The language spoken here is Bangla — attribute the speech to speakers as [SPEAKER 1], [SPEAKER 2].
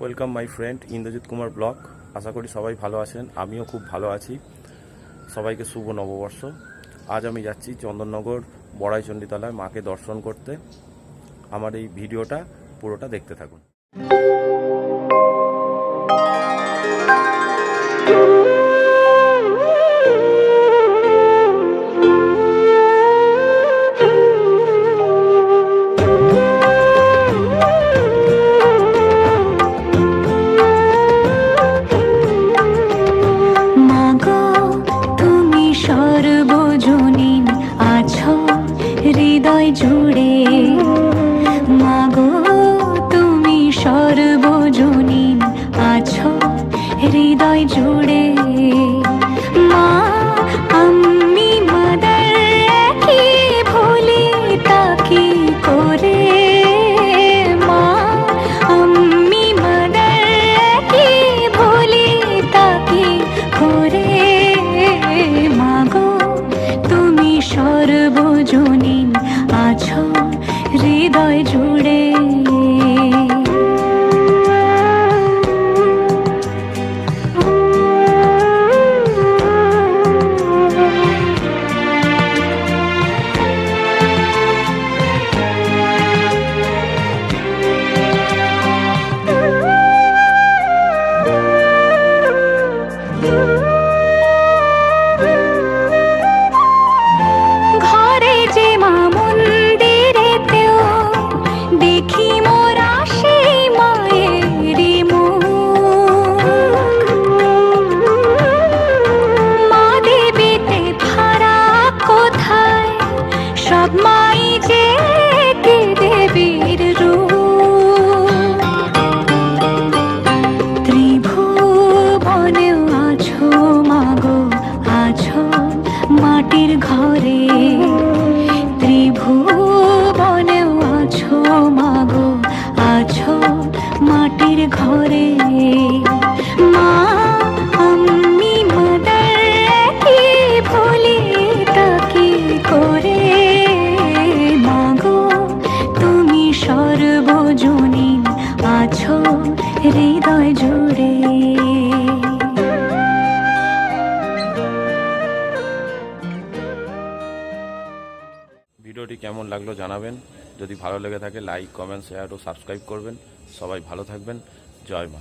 [SPEAKER 1] Welcome my friend Indrajit Kumar vlog আশা করি সবাই ভালো আছেন। আমিও খুব ভালো আছি। সবাইকে শুভ নববর্ষ। আজ আমি যাচ্ছি চন্দননগর বড়াই চণ্ডীতলায় মাকে দর্শন করতে। আমার এই ভিডিওটা পুরোটা দেখতে থাকুন।
[SPEAKER 2] জুড়ে। মাগো, তুমি সর্বজনীন আছো হৃদয় জুড়ে। মা, আমি মাদার কি ভুলি তাকে করে। মা, আমি মাদার কি ভুলি তাকে করে। মাগো, তুমি সর্বজনীন আছো হৃদয় জুড়ে যে দেবীর রূপ। আছো মাগো আছো মাটির ঘরে। ত্রিভুবনেও আছো মাগো আছো মাটির ঘরে।
[SPEAKER 1] ভিডিওটি কেমন লাগল জানাবেন। যদি ভালো লেগে থাকে লাইক কমেন্ট শেয়ার ও সাবস্ক্রাইব করবেন। সবাই ভালো থাকবেন। জয় মা।